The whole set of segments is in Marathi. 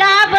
ಲಾಭ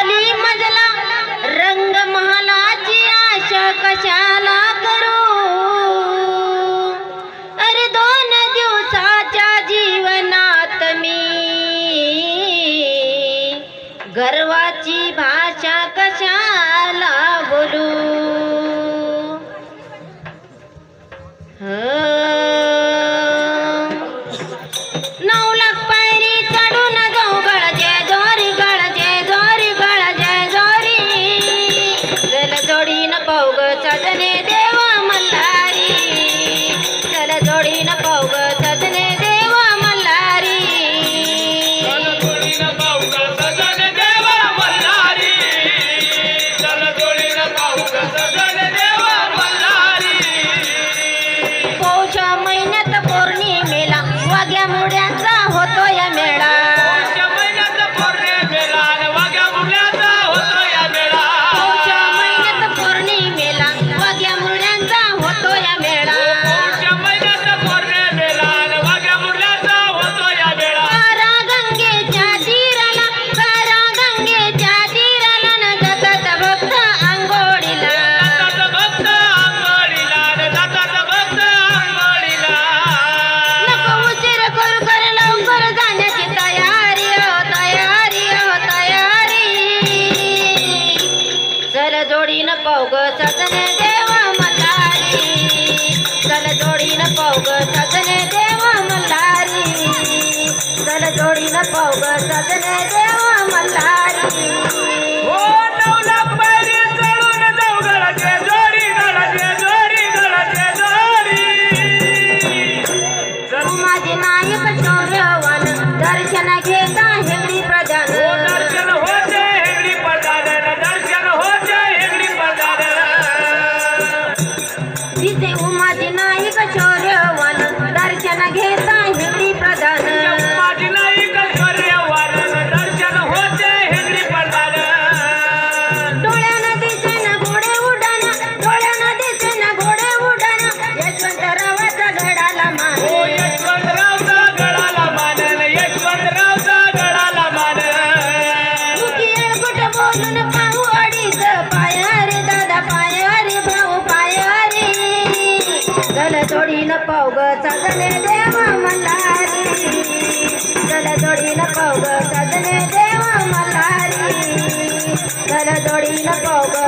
Yeah. म्हणून भाऊ अडीच ग. साधने देवा मला रे चल जोडी ग. साधने देवा मला रे चल जोडी ग.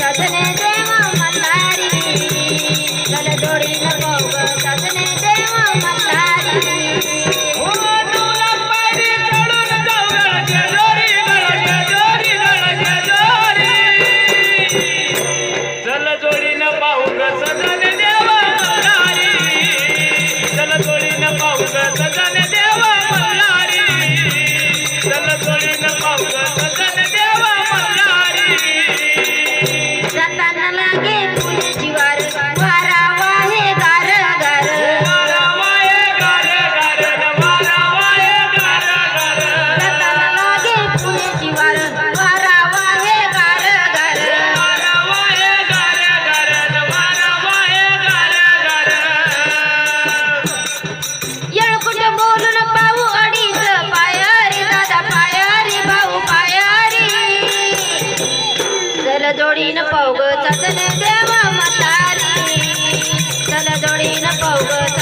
ಕದನೆ over.